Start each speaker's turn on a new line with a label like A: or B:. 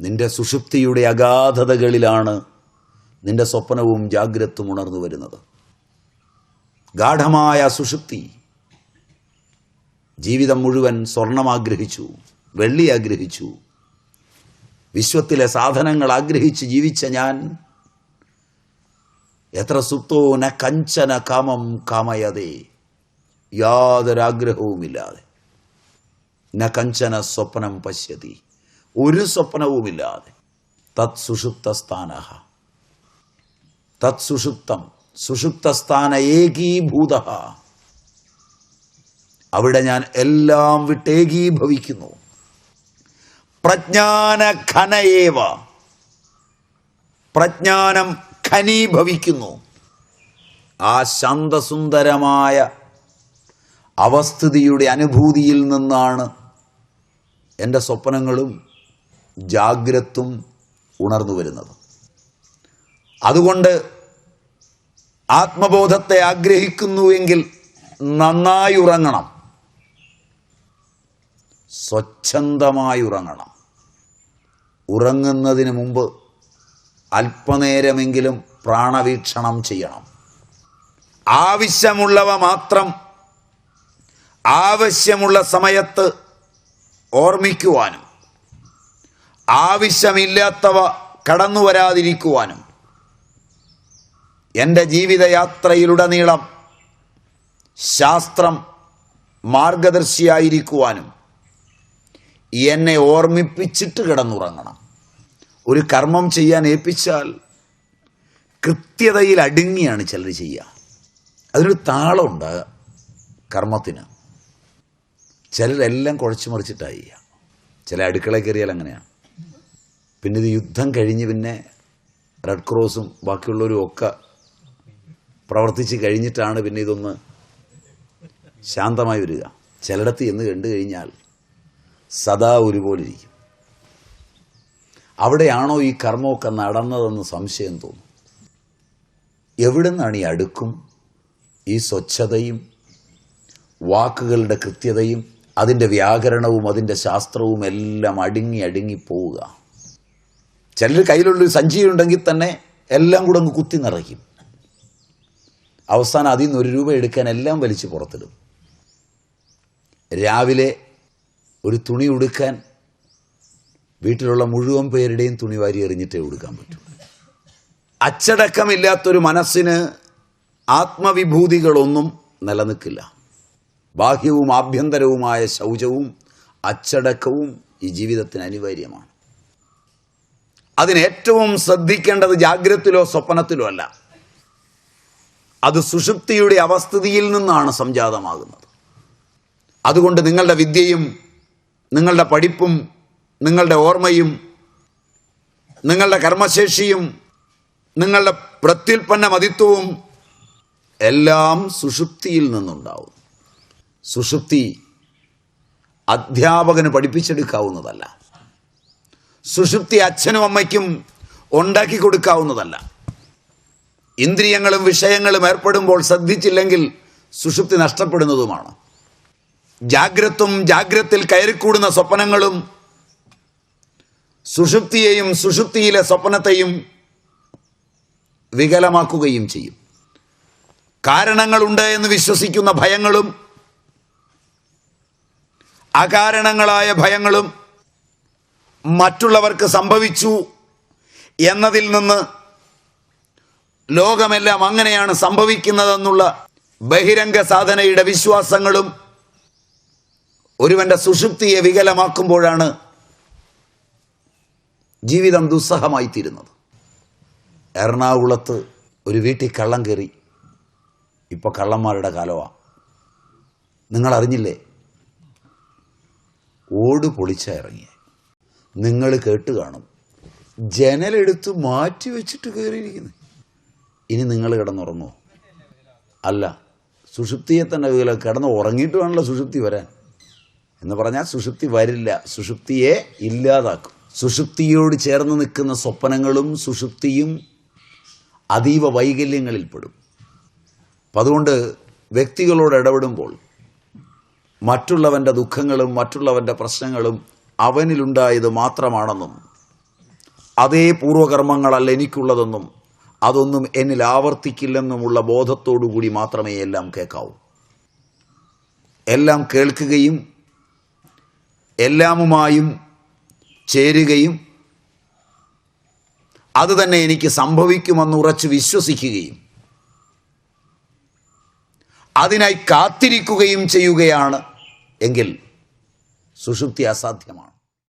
A: നിന്റെ സുഷുപ്തിയുടെ അഗാധതകളിലാണ് നിന്റെ സ്വപ്നവും ജാഗ്രത്തും ഉണർന്നു വരുന്നത്. ഗാഠമായ സുഷുപ്തി ജീവിതം മുഴുവൻ സ്വർണം ആഗ്രഹിച്ചു വെള്ളി ആഗ്രഹിച്ചു. വിശ്വത്തിലെ സാധനങ്ങൾ ആഗ്രഹിച്ച് ജീവിച്ച ഞാൻ എത്ര സുപ്തോ ന കഞ്ചന കാമം കാമയതേ യാതൊരാഗ്രഹവുമില്ലാതെ ന കഞ്ചന സ്വപ്നം പശ്യതി. ഒരു സ്വപ്നവുമില്ലാതെ. തത് സുഷുപ്തസ്ഥാന തത് സുഷുപ്തം സുഷുപ്തസ്ഥാന ഏകീഭൂത അവിടെ ഞാൻ എല്ലാം വിട്ടേകീഭവിക്കുന്നു. പ്രജ്ഞാന ഖനയേവ പ്രജ്ഞാനം ഖനീഭവിക്കുന്നു ആ ശാന്തസുന്ദരമായ അവസ്ഥിതിയുടെ അനുഭൂതിയിൽ നിന്നാണ് എന്റെ സ്വപ്നങ്ങളും ജാഗ്രത്തും ഉണർന്നു വരുന്നത്. അതുകൊണ്ട് ആത്മബോധത്തെ ആഗ്രഹിക്കുന്നുവെങ്കിൽ നന്നായി ഉറങ്ങണം. സ്വച്ഛന്തമായി ഉറങ്ങണം. ഉറങ്ങുന്നതിന് മുമ്പ് അല്പനേരമെങ്കിലും പ്രാണവീക്ഷണം ചെയ്യണം. ആവശ്യമുള്ളവ മാത്രം ആവശ്യമുള്ള സമയത്ത് ഓർമ്മിക്കുവാനും ആവശ്യമില്ലാത്തവ കടന്നു വരാതിരിക്കുവാനും. എന്റെ ജീവിതയാത്രയിലുടനീളം ശാസ്ത്രം മാർഗദർശിയായിരിക്കുവാനും എന്നെ ഓർമ്മിപ്പിച്ചിട്ട് കിടന്നുറങ്ങണം. ഒരു കർമ്മം ചെയ്യാൻ ഏൽപ്പിച്ചാൽ കൃത്യതയിൽ അടുങ്ങിയാണ് ചിലർ ചെയ്യുക. അതിനൊരു താളമുണ്ട് കർമ്മത്തിന്. ചിലരെല്ലാം കുഴച്ചു മറിച്ചിട്ടാണ് ചെയ്യുക. ചില അടുക്കള കയറിയാൽ അങ്ങനെയാണ് പിന്നെ ഇത് യുദ്ധം കഴിഞ്ഞ് പിന്നെ റെഡ് ക്രോസും ബാക്കിയുള്ളവരും ഒക്കെ പ്രവർത്തിച്ച് കഴിഞ്ഞിട്ടാണ് പിന്നെ ഇതൊന്ന് ശാന്തമായി വരിക. ചിലയിടത്ത് എന്ന് കണ്ടു കഴിഞ്ഞാൽ സദാ ഒരുപോലെ ഇരിക്കും അവിടെയാണോ ഈ കർമ്മമൊക്കെ നടന്നതെന്ന് സംശയം തോന്നും. എവിടെ നിന്നാണ് ഈ അടുക്കും ഈ സ്വച്ഛതയും വാക്കുകളുടെ കൃത്യതയും അതിന്റെ വ്യാകരണവും അതിന്റെ ശാസ്ത്രവും എല്ലാം അടുങ്ങി അടുങ്ങി പോവുക? ചിലർ കയ്യിലുള്ളൊരു സഞ്ചിയുണ്ടെങ്കിൽ തന്നെ എല്ലാം കൂടെ അങ്ങ് കുത്തി നിറയ്ക്കും. അവസാനം അതിൽ നിന്ന് ഒരു രൂപ എടുക്കാൻ എല്ലാം വലിച്ച് പുറത്തിടും. രാവിലെ ഒരു തുണി ഉടുക്കാൻ വീട്ടിലുള്ള മുഴുവൻ പേരുടെയും തുണി വാരി എറിഞ്ഞിട്ടേ ഉടുക്കാൻ പറ്റൂ. അച്ചടക്കമില്ലാത്തൊരു മനസ്സിന് ആത്മവിഭൂതികളൊന്നും നിലനിൽക്കില്ല. ബാഹ്യവും ആഭ്യന്തരവുമായ ശൗചവും അച്ചടക്കവും ഈ ജീവിതത്തിന് അനിവാര്യമാണ്. അതിനേറ്റവും ശ്രദ്ധിക്കേണ്ടത് ജാഗ്രതത്തിലോ സ്വപ്നത്തിലോ അല്ല. അത് സുഷുപ്തിയുടെ അവസ്ഥിതിയിൽ നിന്നാണ് സംജാതമാകുന്നത്. അതുകൊണ്ട് നിങ്ങളുടെ വിദ്യയും നിങ്ങളുടെ പഠിപ്പും നിങ്ങളുടെ ഓർമ്മയും നിങ്ങളുടെ കർമ്മശേഷിയും നിങ്ങളുടെ പ്രത്യുൽപ്പന്ന മതിത്വവും എല്ലാം സുഷുപ്തിയിൽ നിന്നുണ്ടാവും. സുഷുപ്തി അധ്യാപകന് പഠിപ്പിച്ചെടുക്കാവുന്നതല്ല. സുഷുപ്തി അച്ഛനും അമ്മയ്ക്കും ഉണ്ടാക്കി കൊടുക്കാവുന്നതല്ല. ഇന്ദ്രിയങ്ങളും വിഷയങ്ങളും ഏർപ്പെടുമ്പോൾ ശ്രദ്ധിച്ചില്ലെങ്കിൽ സുഷുപ്തി നഷ്ടപ്പെടുന്നതുമാണ്. ജാഗ്രത്തും ജാഗ്രത്തിൽ കയറിക്കൂടുന്ന സ്വപ്നങ്ങളും സുഷുപ്തിയെയും സുഷുപ്തിയിലെ സ്വപ്നത്തെയും വികലമാക്കുകയും ചെയ്യും. കാരണങ്ങളുണ്ട് എന്ന് വിശ്വസിക്കുന്ന ഭയങ്ങളും അകാരണങ്ങളായ ഭയങ്ങളും മറ്റുള്ളവർക്ക് സംഭവിച്ചു എന്നതിൽ നിന്ന് ലോകമെല്ലാം അങ്ങനെയാണ് സംഭവിക്കുന്നതെന്നുള്ള ബഹിരംഗ സാധനയുടെ വിശ്വാസങ്ങളും ഒരുവന്റെ സുഷുപ്തിയെ വികലമാക്കുമ്പോഴാണ് ജീവിതം ദുസ്സഹമായി തീരുന്നത് എറണാകുളത്ത് ഒരു വീട്ടിൽ കള്ളം കയറി. ഇപ്പോൾ കള്ളന്മാരുടെ കാലമാണ് നിങ്ങൾ അറിഞ്ഞില്ലേ ഓട് പൊളിച്ച ഇറങ്ങിയ. നിങ്ങൾ കേട്ട് കാണും. ജനലെടുത്ത് മാറ്റി വെച്ചിട്ട് കയറിയിരിക്കുന്നു. ഇനി നിങ്ങൾ കിടന്നുറങ്ങുമോ അല്ല സുഷുപ്തിയെ തന്നെ വീല കിടന്ന് ഉറങ്ങിയിട്ട് വേണമല്ലോ സുഷുപ്തി വരാൻ. എന്ന് പറഞ്ഞാൽ സുഷുപ്തി വരില്ല. സുഷുപ്തിയെ ഇല്ലാതാക്കും. സുഷുപ്തിയോട് ചേർന്ന് നിൽക്കുന്ന സ്വപ്നങ്ങളും സുഷുപ്തിയും അതീവ വൈകല്യങ്ങളിൽപ്പെടും അപ്പം അതുകൊണ്ട് വ്യക്തികളോട് ഇടപെടുമ്പോൾ മറ്റുള്ളവന്റെ ദുഃഖങ്ങളും മറ്റുള്ളവന്റെ പ്രശ്നങ്ങളും അവനിലുണ്ടായത് മാത്രമാണെന്നും അതേ പൂർവകർമ്മങ്ങളല്ല എനിക്കുള്ളതെന്നും അതൊന്നും എന്നിൽ ആവർത്തിക്കില്ലെന്നുമുള്ള ബോധത്തോടുകൂടി മാത്രമേ എല്ലാം കേൾക്കാവൂ. എല്ലാം കേൾക്കുകയും എല്ലാമുമായും ചേരുകയും അത് തന്നെ എനിക്ക് സംഭവിക്കുമെന്ന് ഉറച്ച് വിശ്വസിക്കുകയും അതിനായി കാത്തിരിക്കുകയും ചെയ്യുകയാണ് എങ്കിൽ സുഷുപ്തി അസാധ്യമാണ്.